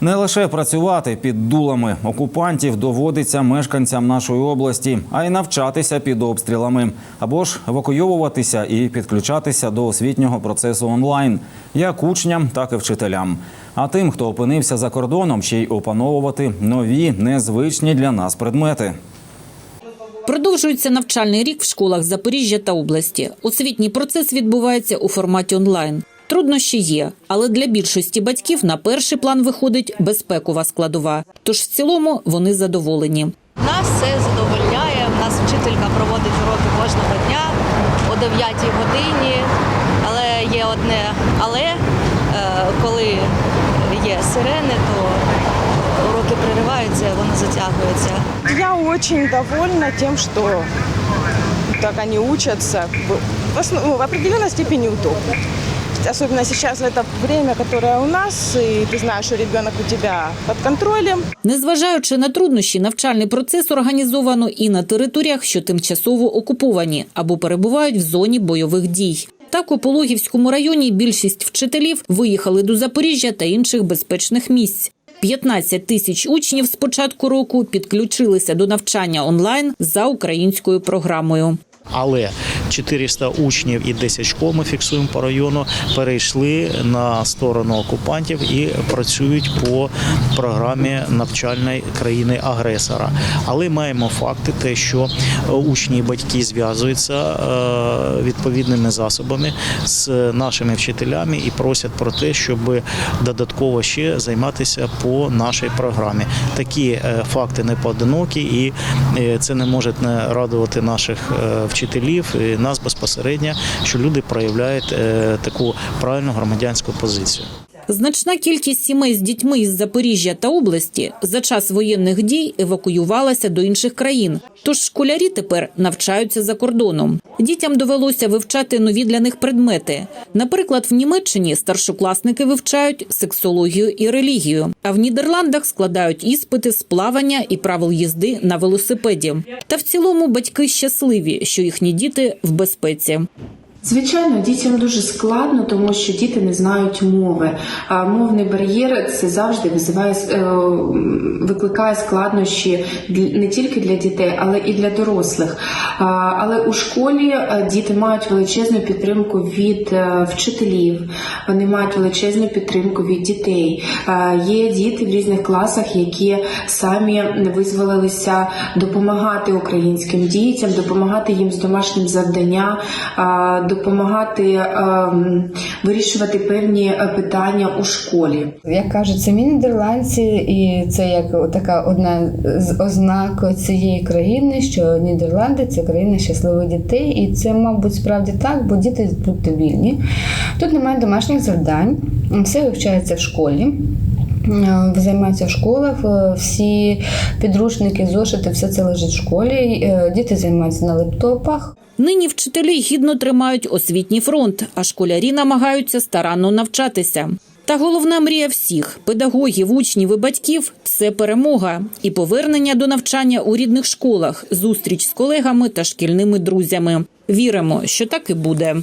Не лише працювати під дулами окупантів доводиться мешканцям нашої області, а й навчатися під обстрілами або ж евакуйовуватися і підключатися до освітнього процесу онлайн, як учням, так і вчителям. А тим, хто опинився за кордоном, ще й опановувати нові незвичні для нас предмети. Продовжується навчальний рік в школах Запоріжжя та області. Освітній процес відбувається у форматі онлайн. Труднощі є, але для більшості батьків на перший план виходить безпекова складова. Тож в цілому вони задоволені. Нас все задовольняє. У нас вчителька проводить уроки кожного дня о 9 годині. Але є одне але, е, коли є сирени, то уроки перериваються, воно затягується. Я очень довольна тем, что так они учатся. В, основ- ну, в определенной степени удобно. Особенно сейчас в это время, которое у нас, и ты знаешь, что ребенок у тебя под контролем. Незважаючи на труднощі, навчальний процес організовано і на територіях, що тимчасово окуповані або перебувають в зоні бойових дій. Так у Пологівському районі більшість вчителів виїхали до Запоріжжя та інших безпечних місць. 15 тисяч учнів з початку року підключилися до навчання онлайн за українською програмою. Але 400 учнів і 10 школ ми фіксуємо по району, перейшли на сторону окупантів і працюють по програмі навчальної країни-агресора. Але маємо факти, те, що учні і батьки зв'язуються е, відповідними засобами з нашими вчителями і просять про те, щоб додатково ще займатися по нашій програмі. Такі е, факти не поодинокі, і е, це не може не радувати наших вчителів нас безпосередньо, що люди проявляють е, таку правильну громадянську позицію. Значна кількість сімей з дітьми із Запоріжжя та області за час воєнних дій евакуювалася до інших країн. Тож школярі тепер навчаються за кордоном. Дітям довелося вивчати нові для них предмети. Наприклад, в Німеччині старшокласники вивчають сексологію і релігію, а в Нідерландах складають іспити з плавання і правил їзди на велосипеді. Та в цілому батьки щасливі, що їхні діти в безпеці. Звичайно, дітям дуже складно, тому що діти не знають мови. А мовний бар'єр це завжди визиває е, викликає складнощі не тільки для дітей, але і для дорослих. Але у школі е, діти мають величезну підтримку від е, вчителів, вони мають величезну підтримку від дітей. Є діти в різних класах, які самі визволилися допомагати українським дітям, допомагати їм з домашнім завданням, допомагати ем, вирішувати певні е, питання у школі. Як кажуть, самі нідерландці, і це як така одна з ознак цієї країни, що Нідерланди це країна щасливих дітей, і це, мабуть, справді так, бо діти тут вільні. Тут немає домашніх завдань, все вивчається в школі. Е, Займаються в школах, е, всі підручники, зошити, все це лежить в школі. е, Діти займаються на лептопах. Нині вчителі гідно тримають освітній фронт, а школярі намагаються старанно навчатися. Та головна мрія всіх педагогів, учнів і батьків це перемога і повернення до навчання у рідних школах, зустріч з колегами та шкільними друзями. Віримо, що так і буде.